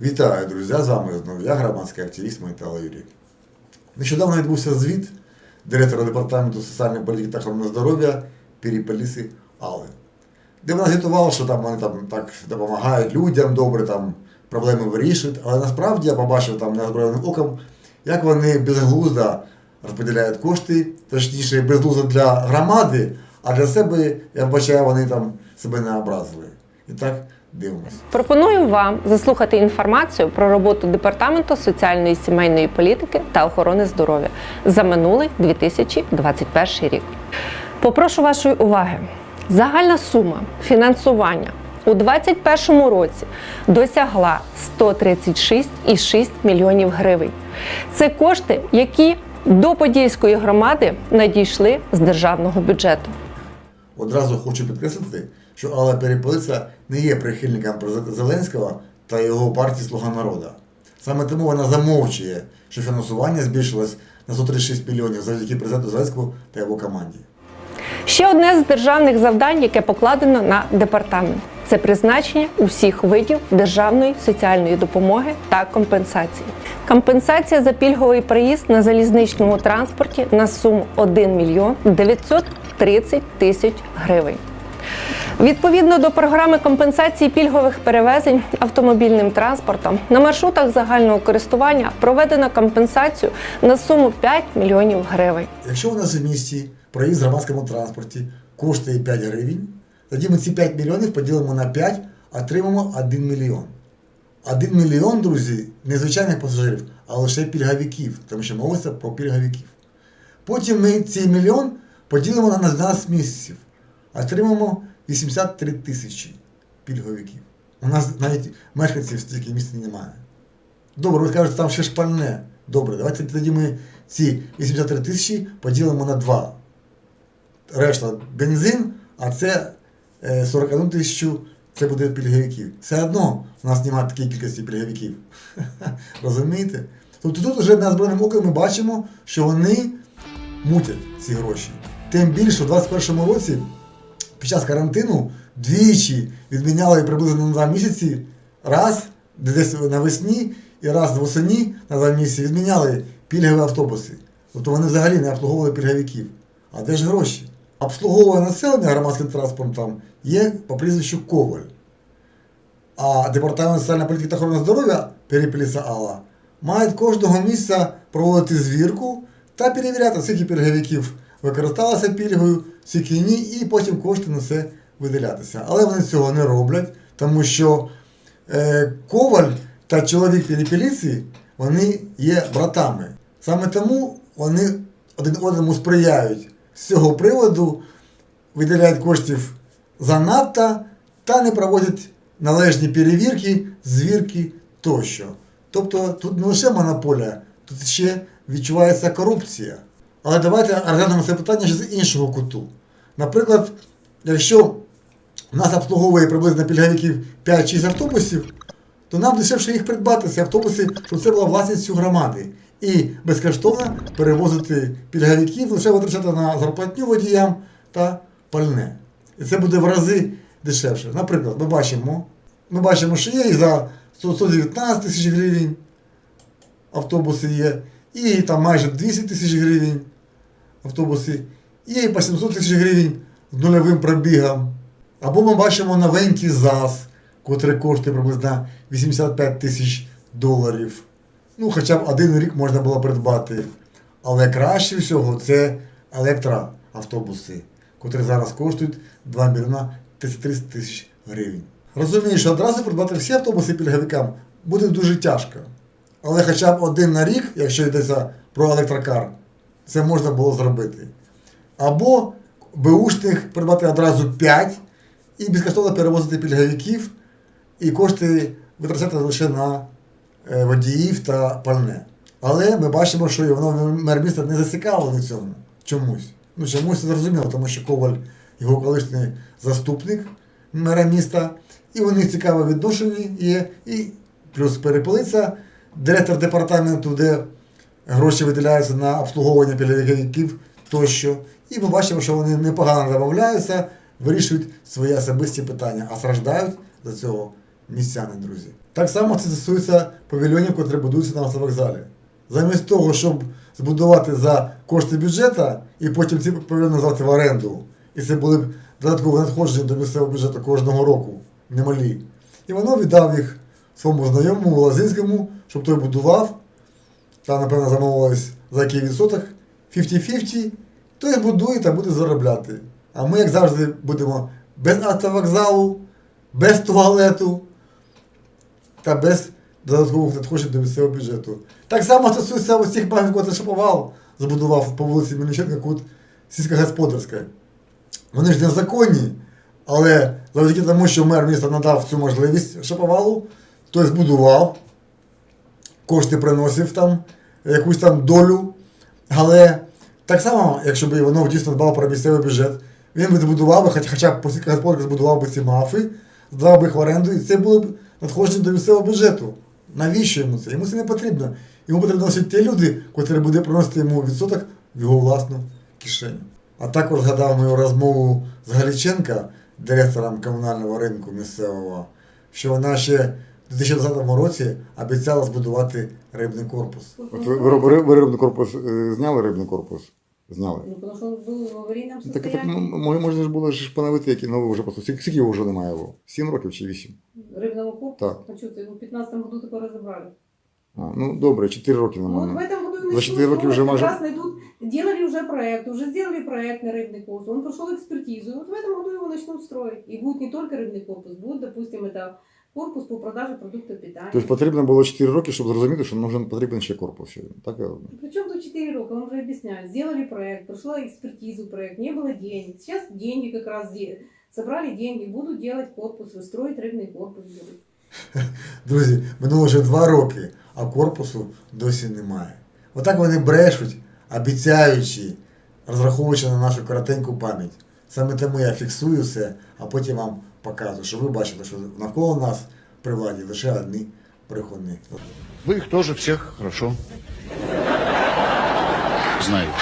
Вітаю, друзі! З вами знову я, громадський активіст Майтала Юрій. Нещодавно відбувся звіт директора департаменту соціальної політики та охорони здоров'я Перепеліси Алли, де вона звітувала, що там вони там так допомагають людям, добре там проблеми вирішують. Але насправді я побачив там неозброєним оком, як вони безглуздо розподіляють кошти, точніше, безглуздо для громади, а для себе, я вбачаю, вони там себе не образили. І так дивимося. Пропоную вам заслухати інформацію про роботу департаменту соціальної сімейної політики та охорони здоров'я за минулий 2021 рік. Попрошу вашої уваги. Загальна сума фінансування у 2021 році досягла 136,6 мільйонів гривень. Це кошти, які до Подільської громади надійшли з державного бюджету. Одразу хочу підкреслити, що Алла Перепелиця не є прихильником Зеленського та його партії Слуга народу. Саме тому вона замовчує, що фінансування збільшилось на 136 мільйонів завдяки президенту Зеленському та його команді. Ще одне з державних завдань, яке покладено на департамент, це призначення усіх видів державної соціальної допомоги та компенсації. Компенсація за пільговий проїзд на залізничному транспорті на суму 1 мільйон 930 тисяч гривень. Відповідно до програми компенсації пільгових перевезень автомобільним транспортом на маршрутах загального користування проведено компенсацію на суму 5 мільйонів гривень. Якщо у нас в місті проїзд в громадському транспорті коштує 5 гривень, тоді ми ці 5 мільйонів поділимо на 5, отримаємо 1 мільйон. 1 мільйон, друзі, не звичайних пасажирів, а лише пільговиків, тому що мовиться про пільговиків. Потім ми цей мільйон поділимо на 12 місяців, отримаємо 83 тисячі пільговиків. У нас навіть мешканців стільки місць немає. Добре, ви скажете, там ще шпальне. Добре, давайте тоді ми ці 83 тисячі поділимо на 2. Решта бензин, а це е, 41 тисячу це буде пільговиків. Все одно у нас немає такої кількості пільговиків. Розумієте? Тобто тут вже неозброєним оком ми бачимо, що вони мутять ці гроші. Тим більше, у 2021 році під час карантину двічі відміняли приблизно на два місяці, раз десь навесні і раз восені на два місяці відміняли пільгові автобуси. Тобто вони взагалі не обслуговували пільговиків. А де ж гроші? Обслуговує населення громадським транспортом є по прізвищу Коваль. А департамент соціальної політики та охорони здоров'я Перепеліса Алла мають кожного місяця проводити звірку та перевіряти, скільки пільговиків використалося пільгою, скільки ні, і потім кошти на це виділятися. Але вони цього не роблять, тому що е, Коваль та чоловік Перепеліці вони є братами. Саме тому вони один одному сприяють з цього приводу, виділяють коштів занадто та не проводять належні перевірки, звірки тощо. Тобто тут не лише монополія, тут ще відчувається корупція. Але давайте розглянемо це питання ще з іншого куту. Наприклад, якщо нас обслуговує приблизно пільговиків 5-6 автобусів, то нам дешевше їх придбати, ці автобуси, щоб це була власністю громади. І безкоштовно перевозити пільговиків, лише витрачати на зарплатню водіям та пальне. І це буде в рази дешевше. Наприклад, ми бачимо, ми бачимо, що є і за 119 тисяч гривень автобуси є, і там майже 200 тисяч гривень автобуси, і по 700 тисяч гривень з нульовим пробігом. Або ми бачимо новенький ЗАЗ, котрий коштує приблизно 85 тисяч доларів. Ну, хоча б один рік можна було придбати. Але краще всього це електроавтобуси, котрі зараз коштують 2 мільйона 33 тисяч гривень. Розумію, що одразу придбати всі автобуси пільговикам буде дуже тяжко. Але хоча б один на рік, якщо йдеться про електрокар, це можна було зробити. Або беушних придбати одразу 5 і безкоштовно перевозити пільговиків, і кошти витрачати лише на е, водіїв та пальне. Але ми бачимо, що Іванов мер міста не зацікавлений в цьому чомусь. Ну чомусь це зрозуміло, тому що Коваль його колишній заступник мера міста, і у них цікаве відношення є, і плюс перепелиця, директор департаменту, де гроші виділяються на обслуговування пільговиків тощо. І ми бачимо, що вони непогано домовляються, вирішують свої особисті питання, а страждають за цього містяни, друзі. Так само це стосується павільйонів, які будуються на автовокзалі. Замість того, щоб збудувати за кошти бюджету і потім ці павільйони здати в оренду. І це були б додаткові надходження до місцевого бюджету кожного року, немалі. І воно віддав їх своєму знайомому Лазинському, щоб той будував. Там, напевно, замовилось за який відсоток 50-50, той будує та буде заробляти. А ми, як завжди, будемо без автовокзалу, без туалету та без додаткових надходжень до місцевого бюджету. Так само стосується усіх багів, котрі Шаповал забудував по вулиці Мельниченка, кут сільськогосподарська. Вони ж незаконні, але завдяки тому, що мер міста надав цю можливість Шаповалу, той збудував, кошти приносив там, якусь там долю. Але так само, якщо б воно дійсно дбало про місцевий бюджет, він би збудував, би, хоча б по збудував би ці мафи, здавав би їх в оренду, і це було б надходження до місцевого бюджету. Навіщо йому це? Йому це не потрібно. Йому потрібно лише ті люди, котрі буде приносити йому відсоток в його власну кишеню. А також згадав мою розмову з Галіченка, директором комунального ринку місцевого, що вона ще в 2020 році обіцяла збудувати рибний корпус. От ви, ви, ви, ви рибний корпус е, зняли рибний корпус? Зняли. Ну, потому что он был в аварийном Так, так состоянии. м- м- можна ж було ж поновити, який новий вже просто. Скільки скільки його вже немає було? Сім років чи вісім? Рыбного корпуса. Так. А что ты, в 15 году такое разобрали. А, ну добре, чотири роки Ну, вот в немає. этом году За начнут четыре роки строить, уже как можно- раз найдут, делали уже проект, уже сделали проект на рыбный корпус, он прошел экспертизу, и вот в этом году его начнут строить. И будет не только рыбный корпус, будет, допустим, это корпус по продаже продуктов питания. Тобто потрібно було 4 роки, щоб зрозуміти, що нужен потрібен ще корпус. ще. Так, я розумію? Причем тут 4 рока, он уже объясняет. Сделали проект, прошла экспертизу проект, не было денег. Сейчас деньги как раз де- собрали деньги, будут делать корпус, строить рыбный корпус будут. Друзі, минуло вже два роки, а корпусу досі немає. Отак вони брешуть, обіцяючи, розраховуючи на нашу коротеньку пам'ять. Саме тому я фіксую все, а потім вам показую, що ви бачили, що навколо нас при владі лише одні брехуни. Ви їх теж всіх хорошо знаете.